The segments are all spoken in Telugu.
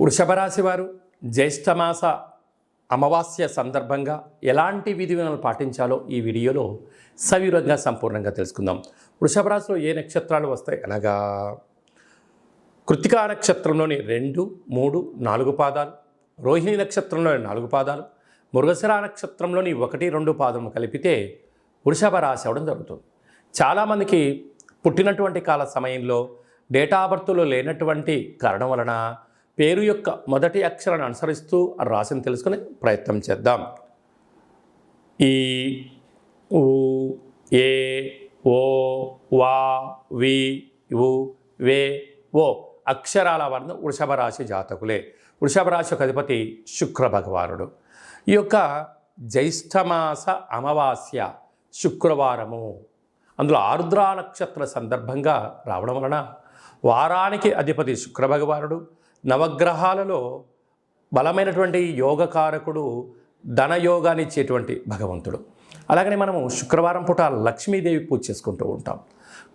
వృషభరాశి వారు జ్యేష్ఠమాస అమావాస్య సందర్భంగా ఎలాంటి విధి పాటించాలో ఈ వీడియోలో సవివరంగా సంపూర్ణంగా తెలుసుకుందాం. వృషభ రాశిలో ఏ నక్షత్రాలు వస్తాయి? అనగా కృతికా నక్షత్రంలోని రెండు మూడు నాలుగు పాదాలు రోహిణి నక్షత్రంలోని నాలుగు పాదాలు మృగశిర నక్షత్రంలోని ఒకటి రెండు పాదము కలిపితే వృషభ రాశి అవడం జరుగుతుంది. చాలామందికి పుట్టినటువంటి కాల సమయంలో డేటా బర్త్లో లేనటువంటి కారణం వలన పేరు యొక్క మొదటి అక్షరాన్ని అనుసరిస్తూ ఆ రాశిని తెలుసుకునే ప్రయత్నం చేద్దాం. ఈ ఉ ఏ ఓ వా వి ఉ వే ఓ అక్షరాల వర్ణం వృషభ రాశి జాతకులే. వృషభ రాశి యొక్క అధిపతి శుక్ర భగవానుడు. ఈ యొక్క జ్యైష్ఠమాస అమావాస్య శుక్రవారము. అందులో ఆరుద్రా నక్షత్ర సందర్భంగా రావడం వలన వారానికి అధిపతి శుక్ర భగవానుడు నవగ్రహాలలో బలమైనటువంటి యోగకారకుడు ధనయోగాన్ని ఇచ్చేటువంటి భగవంతుడు. అలాగనే మనము శుక్రవారం పూట లక్ష్మీదేవి పూజ చేసుకుంటూ ఉంటాం.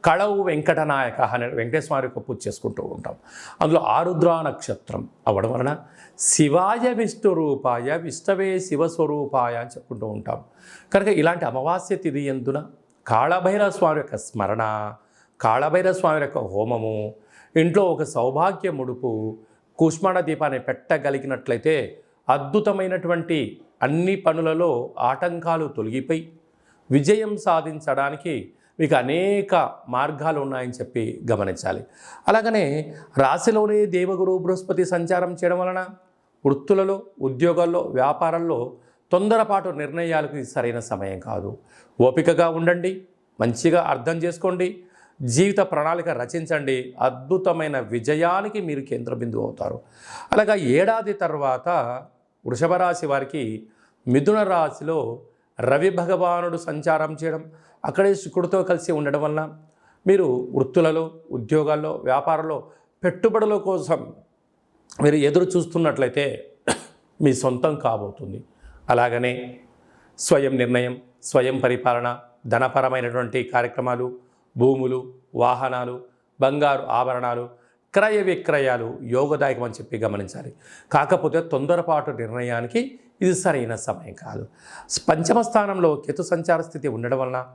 కళవు వెంకటనాయక అనే వెంకటేశ్వర యొక్క పూజ చేసుకుంటూ ఉంటాం. అందులో ఆరుద్రా నక్షత్రం అవ్వడం వలన శివాయ విష్ణు రూపాయ విష్ణవే శివస్వరూపాయ అని చెప్పుకుంటూ ఉంటాం. కనుక ఇలాంటి అమావాస్య తిథి ఎందున కాళభైరవ స్వామి యొక్క స్మరణ కాళభైరవ స్వామి యొక్క హోమము ఇంట్లో ఒక సౌభాగ్య ముడుపు కుష్మాణ దీపాన్ని పెట్టగలిగినట్లయితే అద్భుతమైనటువంటి అన్ని పనులలో ఆటంకాలు తొలగిపోయి విజయం సాధించడానికి మీకు అనేక మార్గాలు ఉన్నాయని చెప్పి గమనించాలి. అలాగనే రాశిలోనే దేవగురు బృహస్పతి సంచారం చేయడం వలన వృత్తులలో ఉద్యోగాల్లో వ్యాపారాల్లో తొందరపాటు నిర్ణయాలకు ఇది సరైన సమయం కాదు. ఓపికగా ఉండండి మంచిగా అర్థం చేసుకోండి జీవిత ప్రణాళిక రచించండి. అద్భుతమైన విజయానికి మీరు కేంద్ర బిందువు అవుతారు. అలాగా ఏడాది తర్వాత వృషభ రాశి వారికి మిథున రాశిలో రవి భగవానుడు సంచారం చేయడం అక్కడే శుక్రుడితో కలిసి ఉండడం వలన మీరు వృత్తులలో ఉద్యోగాల్లో వ్యాపారంలో పెట్టుబడుల కోసం మీరు ఎదురు చూస్తున్నట్లయితే మీ సొంతం కాబోతుంది. అలాగనే స్వయం నిర్ణయం స్వయం పరిపాలన ధనపరమైనటువంటి కార్యక్రమాలు భూములు వాహనాలు బంగారు ఆభరణాలు క్రయ విక్రయాలు యోగదాయకం అని చెప్పి గమనించాలి. కాకపోతే తొందరపాటు నిర్ణయానికి ఇది సరైన సమయం కాదు. పంచమ స్థానంలో కేతు సంచార స్థితి ఉండడం వలన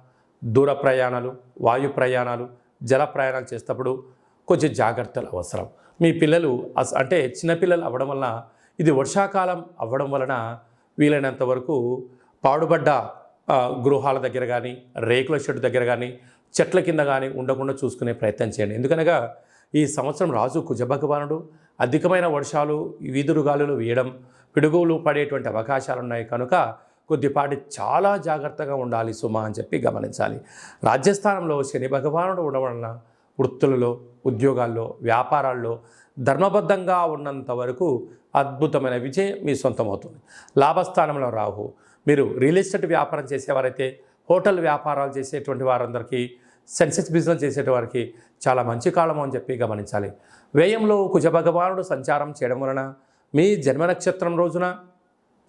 దూర ప్రయాణాలు వాయు ప్రయాణాలు జల ప్రయాణాలు చేసేటప్పుడు కొంచెం జాగ్రత్తలు అవసరం. మీ పిల్లలు అస- అంటే చిన్నపిల్లలు అవ్వడం వలన ఇది వర్షాకాలం అవ్వడం వలన వీలైనంత వరకు పాడుబడ్డ గృహాల దగ్గర కానీ రేకుల షెడ్ దగ్గర కానీ చెట్ల కింద కానీ ఉండకుండా చూసుకునే ప్రయత్నం చేయండి. ఎందుకనగా ఈ సంవత్సరం రాజు కుజభగవానుడు అధికమైన వర్షాలు వీధురు గాలులు వేయడం పిడుగులు పడేటువంటి అవకాశాలు ఉన్నాయి. కనుక కొద్దిపాటి చాలా జాగ్రత్తగా ఉండాలి సుమా అని చెప్పి గమనించాలి. రాజ్యస్థానంలో శని భగవానుడు ఉండవలన వృత్తులలో ఉద్యోగాల్లో వ్యాపారాల్లో ధర్మబద్ధంగా ఉన్నంత వరకు అద్భుతమైన విజయం మీ సొంతమవుతుంది. లాభస్థానంలో రాహు మీరు రియల్ ఎస్టేట్ వ్యాపారం చేసేవారైతే హోటల్ వ్యాపారాలు చేసేటువంటి వారందరికీ సెన్సెక్స్ బిజినెస్ చేసేటి వారికి చాలా మంచి కాలం అని చెప్పి గమనించాలి. వ్యయంలో కుజభగవానుడు సంచారం చేయడం వలన మీ జన్మ నక్షత్రం రోజున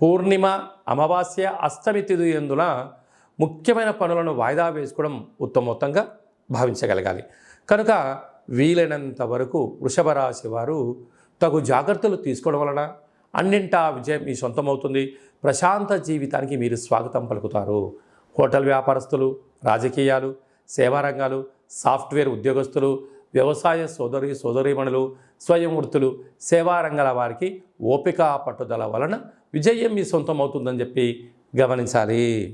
పూర్ణిమ అమావాస్య అష్టమి తిథి ఎందున ముఖ్యమైన పనులను వాయిదా వేసుకోవడం ఉత్తమోత్తంగా భావించగలగాలి. కనుక వీలైనంత వరకు వృషభ రాశి వారు తగు జాగ్రత్తలు తీసుకోవడం వలన అన్నింటా విజయం మీ సొంతమవుతుంది. ప్రశాంత జీవితానికి మీరు స్వాగతం పలుకుతారు. హోటల్ వ్యాపారస్తులు రాజకీయాలు సేవా రంగాలు సాఫ్ట్వేర్ ఉద్యోగస్తులు వ్యవసాయ సోదరి సోదరీమణులు స్వయం వృత్తులు సేవారంగాల వారికి ఓపిక పట్టుదల వలన విజయం మీ సొంతం అవుతుందని చెప్పి గమనించాలి.